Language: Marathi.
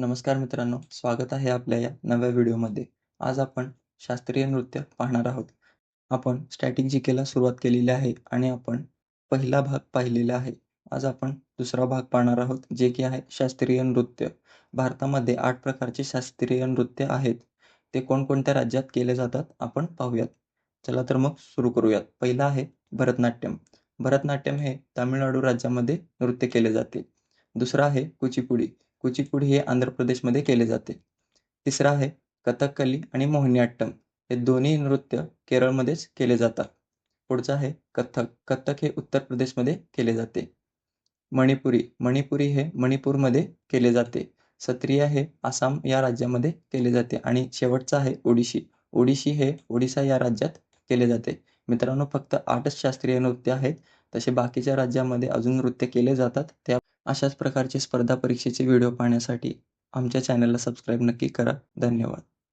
नमस्कार मित्रांनो स्वागत आहे आपल्या या नव्या व्हिडिओमध्ये. आज आपण शास्त्रीय नृत्य पाहणार आहोत. आपण स्टॅटिक जिकेला सुरुवात केलेली आहे आणि आपण पहिला भाग पाहिलेला आहे. आज आपण दुसरा भाग पाहणार आहोत जे की आहे शास्त्रीय नृत्य. भारतामध्ये आठ प्रकारचे शास्त्रीय नृत्य आहेत. ते कोणकोणत्या राज्यात केले जातात आपण पाहूयात. चला तर मग सुरू करूयात. पहिला आहे भरतनाट्यम. भरतनाट्यम हे तामिळनाडू राज्यामध्ये नृत्य केले जाते. दुसरं आहे कुचिपुडी. कुचिपुडी हे आंध्र प्रदेशमध्ये केले जाते. तिसरं आहे कथकली आणि मोहिनीअट्टम हे दोन्ही नृत्य केरळमध्येच केले जातात. पुढचं आहे कथक. कथक हे उत्तर प्रदेशमध्ये केले जाते. मणिपुरी. मणिपुरी हे मणिपूरमध्ये केले जाते. सत्रिया हे आसाम या राज्यामध्ये केले जाते आणि शेवटचं आहे ओडिशी. ओडिशी हे ओडिसा या राज्यात केले जाते. मित्रांनो फक्त आठच शास्त्रीय नृत्य आहेत. तसे बाकीच्या राज्यामध्ये अजून नृत्य केले जातात. त्या अशाच प्रकारचे स्पर्धा परीक्षेचे व्हिडिओ पाहण्यासाठी आमच्या चॅनलला सबस्क्राईब नक्की करा. धन्यवाद.